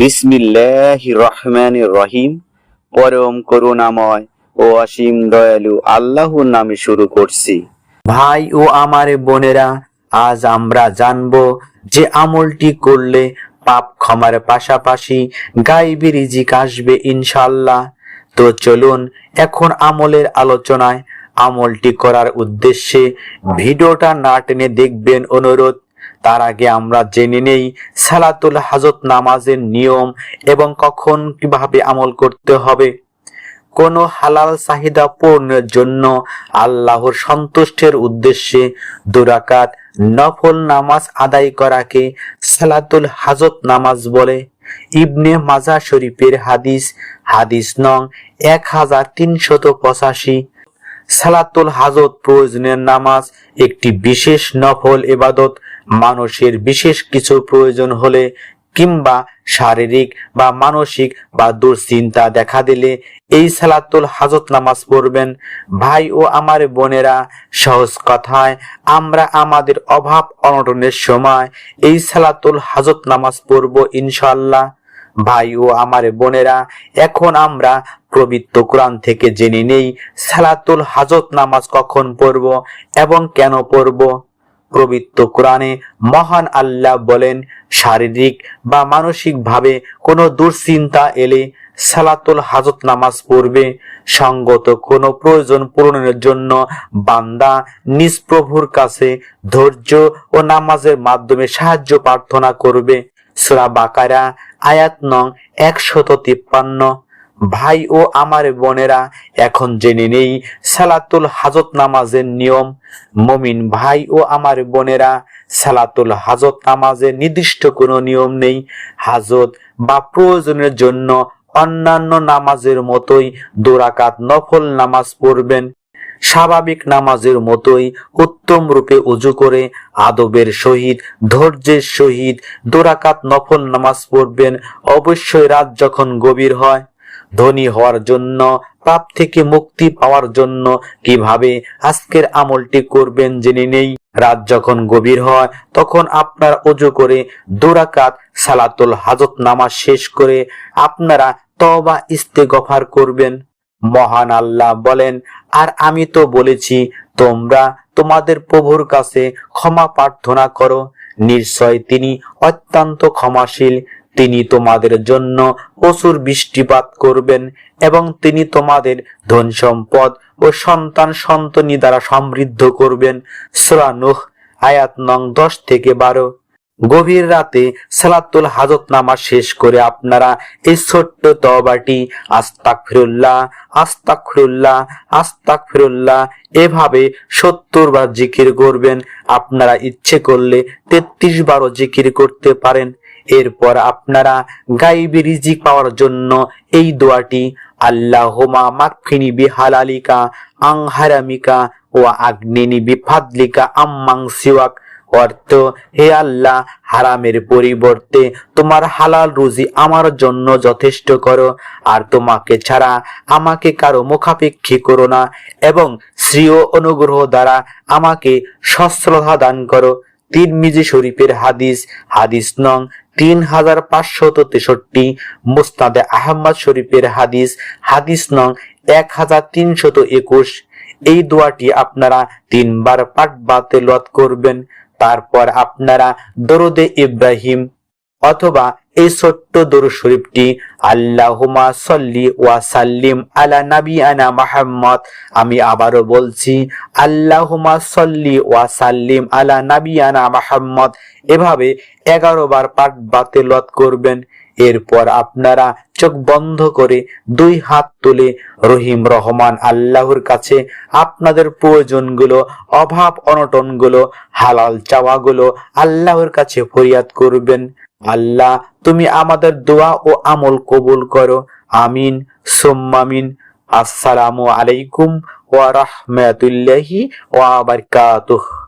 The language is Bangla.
বিসমিল্লাহ পরম করুণাময় ও অসীম দয়ালু আল্লাহর নামে শুরু করছি। ভাই ও আমার বোনেরা, আজ আমরা জানব যে আমলটি করলে পাপ ক্ষমার পাশাপাশি গাইবি রিজিক আসবে ইনশাল্লাহ তো চলুন এখন আমলের আলোচনায় আমলটি করার উদ্দেশ্যে ভিডিওটা না টেনে দেখবেন অনুরোধ। তার আগে আমরা জেনে নেই সালাতুল হাজত নামাজের নিয়ম এবং কখন কীভাবে আমল করতে হবে। কোনো হালাল চাহিদা পূরণের জন্য আল্লাহর সন্তুষ্টের উদ্দেশ্যে দুরাকাত নফল নামাজ আদায় করাকে সালাতুল হাজত নামাজ বলে। ইবনে মাজা শরীফের হাদিস হাদিস নং এক হাজার তিনশত পঁচাশি। সালাতুল হাজত প্রয়োজনের নামাজ একটি বিশেষ নফল এবাদত মানুষের বিশেষ কিছু প্রয়োজন হলে কিংবা শারীরিক বা মানসিক বা দুশ্চিন্তা দেখা দিলে এই সালাতুল হাজত নামাজ পড়বেন। ভাই ও আমার বোনেরা, সহজ কথায় আমরা আমাদের অভাব অনটনের সময় এই সালাতুল হাজত নামাজ পড়ব ইনশাল্লাহ ভাই ও আমার বোনেরা, এখন আমরা পবিত্র কোরআন থেকে জেনে নেই সালাতুল হাজত নামাজ কখন পড়ব এবং কেন পড়ব। পবিত্র কোরআনে মহান আল্লাহ বলেন, শারীরিক বা মানসিক ভাবে কোনো দুশ্চিন্তা এলে সালাতুল হাজত নামাজ পড়বে। সঙ্গত কোনো প্রয়োজন পূরণের জন্য বান্দা নিজ প্রভুর কাছে ধৈর্য ও নামাজের মাধ্যমে সাহায্য প্রার্থনা করবে। সুরা বাকারা, আয়াত নং একশত তিপ্পান্ন। ভাই ও আমার বোনেরা, এখন জেনে নেই সালাতুল হাজত নামাজের নিয়ম। মমিন ভাই ও আমার বোনেরা, সালাতুল হাজত নামাজের নির্দিষ্ট কোনো নিয়ম নেই। হাজত বা প্রয়োজনের জন্য অন্যান্য নামাজের মতোই দোরাকাত নফল নামাজ পড়বেন। স্বাভাবিক নামাজের মতোই উত্তম রূপে উজু করে আদবের সহিত, ধৈর্যের সহিত দোরাকাত নফল নামাজ পড়বেন। অবশ্যই রাত যখন গভীর হয় ধনী হওয়ার জন্য, পাপ থেকে মুক্তি পাওয়ার জন্য কীভাবে আজকের আমলটি করবেন জেনে নেই। রাত যখন গভীর হয়, তখন আপনার অজু করে দুরাকাত সালাতুল হাজত নামাজ শেষ করে আপনারা তবা ইস্তেগফার করবেন। মহান আল্লাহ বলেন, আর আমি তো বলেছি, তোমরা তোমাদের প্রভুর কাছে ক্ষমা প্রার্থনা করো। নিশ্চয় তিনি অত্যন্ত ক্ষমাশীল তিনি তোমাদের জন্য প্রচুর বৃষ্টিপাত করবেন এবং তিনি তোমাদের ধন সম্পদ ও সন্তান সন্তনি দ্বারা সমৃদ্ধ করবেন। সূরা নূহ, আয়াত নং দশ থেকে বারো। গভীর রাতে সালাতুল হাজত নামাজ শেষ করে আপনারা এই ছোট্ট তবাটি আস্তাক ফিরুল্লাহ আস্তাক ফিরুল্লাহ আস্তাক ফিরুল্লাহ এভাবে সত্তর বার জিকির করবেন। আপনারা ইচ্ছে করলে তেত্রিশ বারও জিকির করতে পারেন। এরপর আপনারা গাইবি রিজিক পাওয়ার জন্য এই দোয়াটি আল্লাহুমা মাকফিনি বিহালালিকা আং হারামিকা ও আগ্নিনি বিফাদলিকা আম্মাং সিওয়াক। অর্থ, হে আল্লাহ, হারামের পরিবর্তে তোমার হালাল রুজি আমার জন্য যথেষ্ট করো, আর তোমাকে ছাড়া আমাকে কারও মুখাপেক্ষী করো না এবং শ্রীয় অনুগ্রহ দ্বারা আমাকে সশ্রদ্ধা দান করো। তিরমিজি শরীফের হাদিস হাদিস নং তিন হাজার পাঁচশত তেষট্টি মুস্তাদে আহম্মদ শরীফের হাদিস হাদিস নং এক হাজার তিনশত একুশ। এই দোয়াটি আপনারা তিনবার পাঠ বা তেলত করবেন। তারপর আপনারা দরদে ইব্রাহিম অথবা এই ছোট্ট দরুদ শরীফটি আল্লাহুমা সল্লি ওয়া সাল্লিম আলা নাবিয়ানা মাহমদ আমি আবারও বলছি আল্লাহুমা সল্লি ওয়া সাল্লিম আলা নাবিয়ানা মাহমদ এভাবে এগারো বার পাঠ বাতেলত করবেন। এরপর আপনারা চোখ বন্ধ করে দুই হাত তুলে রহিম রহমান আল্লাহর কাছে আপনাদের প্রয়োজনগুলো, অভাব অনটনগুলো, হালাল চাওয়াগুলো আল্লাহর কাছে ফরিয়াদ করবেন। আল্লাহ, তুমি আমাদের দোয়া ও আমল কবুল করো। আমিন। সোম্মামিন আসসালামু আলাইকুম ওয়া রাহমাতুল্লাহি ওয়া বারাকাতুহু।